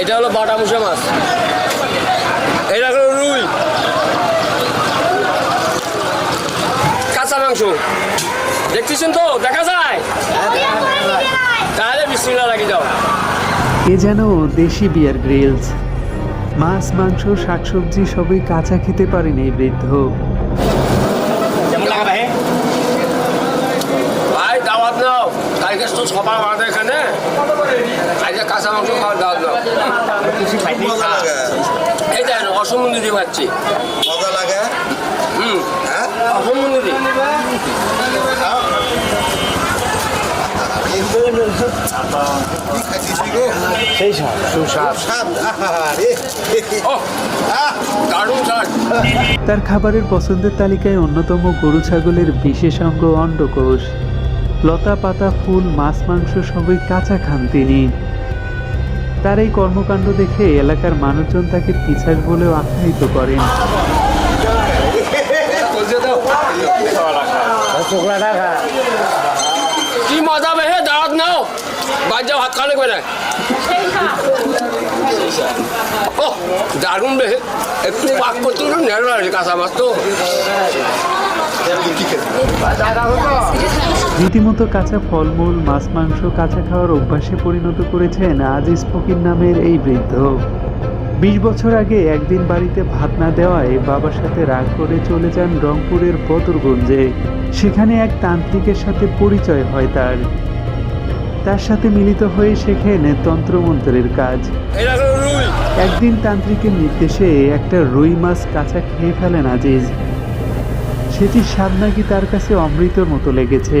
এটা হলো বাটা মুসা মাছ। এটা হলো রুই। কাঁচা মাংস। দেখতেছেন তো? দেখা যায়? তাহলে বিসমিল্লা রাখি দাও। এ যেন দেশি বিয়ার গ্রিলস মাছ মাংস শাকসবজি সবই কাঁচা খেতে পারেন এই বৃদ্ধ। ভাই দাওয়াত নাও। কালকে তো সবার আমাদের এখানে আজকে কাঁচা মাংস খাওয়ার দাওয়াত নাও খুশি পাইনি মজা লাগে। এই দেখেন অসমুন্দিদি পাচ্ছি মজা লাগে? হুম। হ্যাঁ? সেই সুস্বাদ। তার খাবারের পছন্দের তালিকায় অন্যতম গরু ছাগলের বিশেষ অঙ্গ অন্ডকোষ। লতা পাতা ফুল মাছ মাংস সবই কাঁচা খান তিনি। তার এই কর্মকাণ্ড দেখে এলাকার মানুষজন তাকে পিছাস বলেও আখ্যায়িত করেন। কি মজা ভাই দাওয়াত নাও। বাজ্যা ভাত খাওয়ালে করে। ও, দারুণ বে একটু পাক করতে নেড়ো কাঁচা মাছ তো। রীতিমতো কাঁচা ফলমূল, মাছ, মাংস কাঁচা খাওয়ার অভ্যাসে পরিণত করেছেন আজিজ ফকির নামের এই বৃদ্ধ। বিশ বছর আগে একদিন বাড়িতে ভাত না দেওয়ায় বাবার সাথে রাগ করে চলে যান রংপুরের বদরগঞ্জে সেখানে এক তান্ত্রিকের সাথে পরিচয় হয় তার। তার সাথে মিলিত হয়ে শেখেন তন্ত্রমন্ত্রের কাজ। একদিন তান্ত্রিকের নির্দেশে একটা রুই মাছ কাঁচা খেয়ে ফেলেন আজিজ। সেটির স্বাদ নাকি তার কাছে অমৃতর মতো লেগেছে।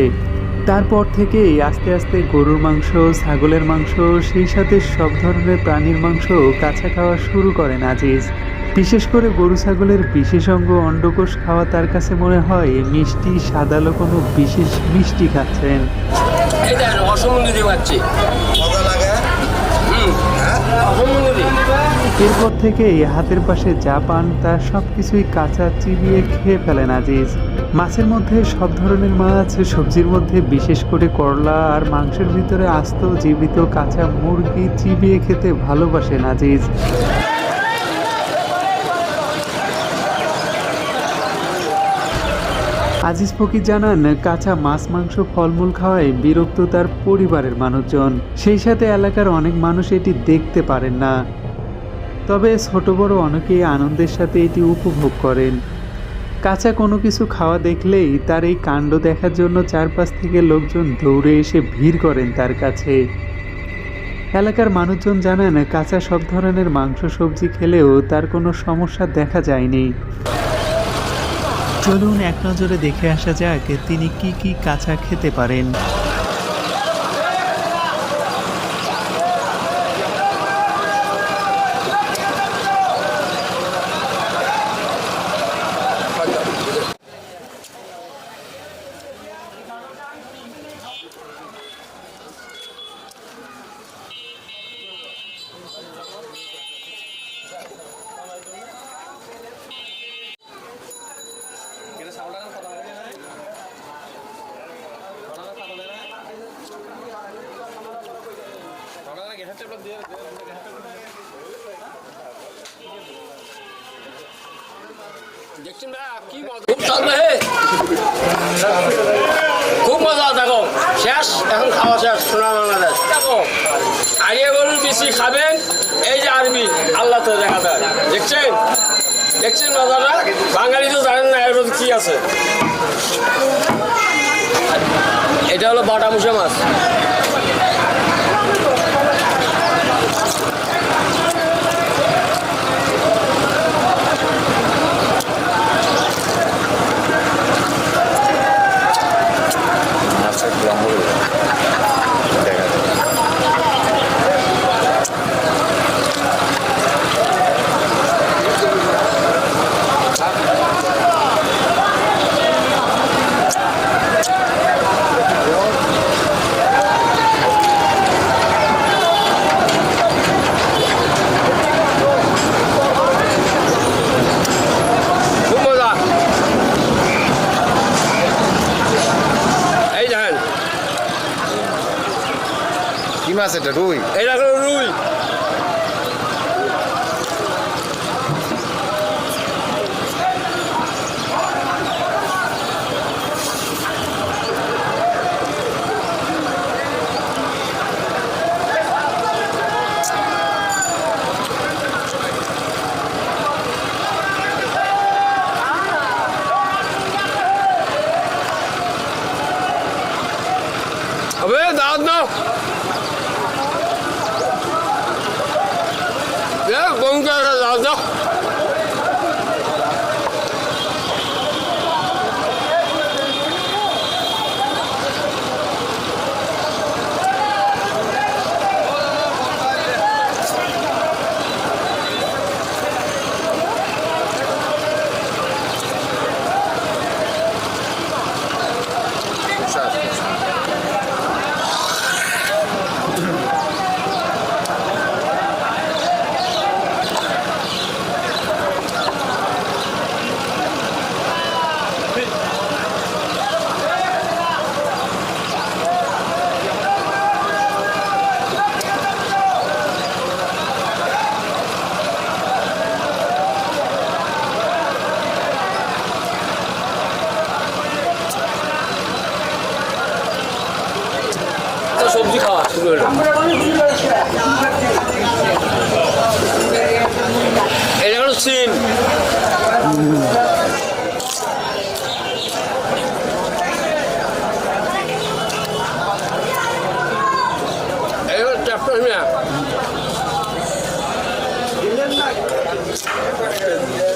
তারপর থেকেই আস্তে আস্তে গরুর মাংস, ছাগলের মাংস, সেই সাথে সব ধরনের প্রাণীর মাংস কাঁচা খাওয়া শুরু করেন আজিজ। বিশেষ করে গরু ছাগলের বিশেষ অঙ্গ অন্ডকোষ খাওয়া তার কাছে মনে হয় মিষ্টি সাদালো কোনো বিশেষ মিষ্টি খাচ্ছেন। এরপর থেকে হাতের পাশে যা পান, তা সব কিছুই কাঁচা চিবিয়ে খেয়ে ফেলেন আজিজ। মাছের মধ্যে সব ধরনের মাছ, সবজির মধ্যে বিশেষ করে করলা আর মাংসের ভিতরে আস্ত জীবিত কাঁচা মুরগি চিবিয়ে খেতে ভালোবাসেন আজিজ। আজিজ ফকির জানান, কাঁচা মাছ, মাংস, ফলমূল খাওয়ায় বিরক্ত তার পরিবারের মানুষজন। সেই সাথে এলাকার অনেক মানুষ এটি দেখতে পারেন না। তবে ছোট বড় অনেকেই আনন্দের সাথে এটি উপভোগ করেন। কাঁচা কোনো কিছু খাওয়া দেখলেই তার এই কাণ্ড দেখার জন্য চারপাশ থেকে লোকজন দৌড়ে এসে ভিড় করেন তার কাছে। এলাকার মানুষজন জানান, কাঁচা সব ধরনের মাংস, সবজি খেলেও তার কোনো সমস্যা দেখা যায়নি। চলুন এক নজরে দেখে আসা যাক তিনি কি কি কাঁচা খেতে পারেন। দেখছেন কি খুব মজা দেখো শেষ, এখন খাওয়া শেষ সোনা বাংলাদেশ। দেখো আগে গরুর বেশি খাবেন, এই যে আরবি, আল্লাহ তো দেখা দেয়। দেখছেন? দেখছেন মজাটা? বাঙালি তো জানেন না এর কি আছে। এটা হলো বাটা মুসা মাছ। কি মাছ এটা রুই এটা হলো রুই Abi daha daha. হলো এটা হলো সিম।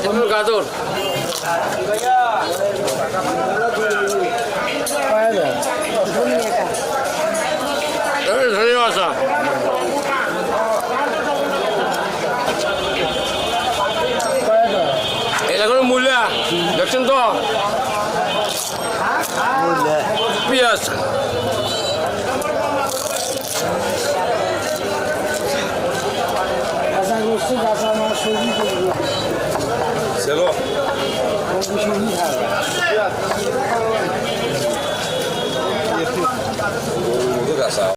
এগুলো গাজর। ধনে পাতা এটা কোনো মূল্য? দেখছেন তো? পেঁয়াজ।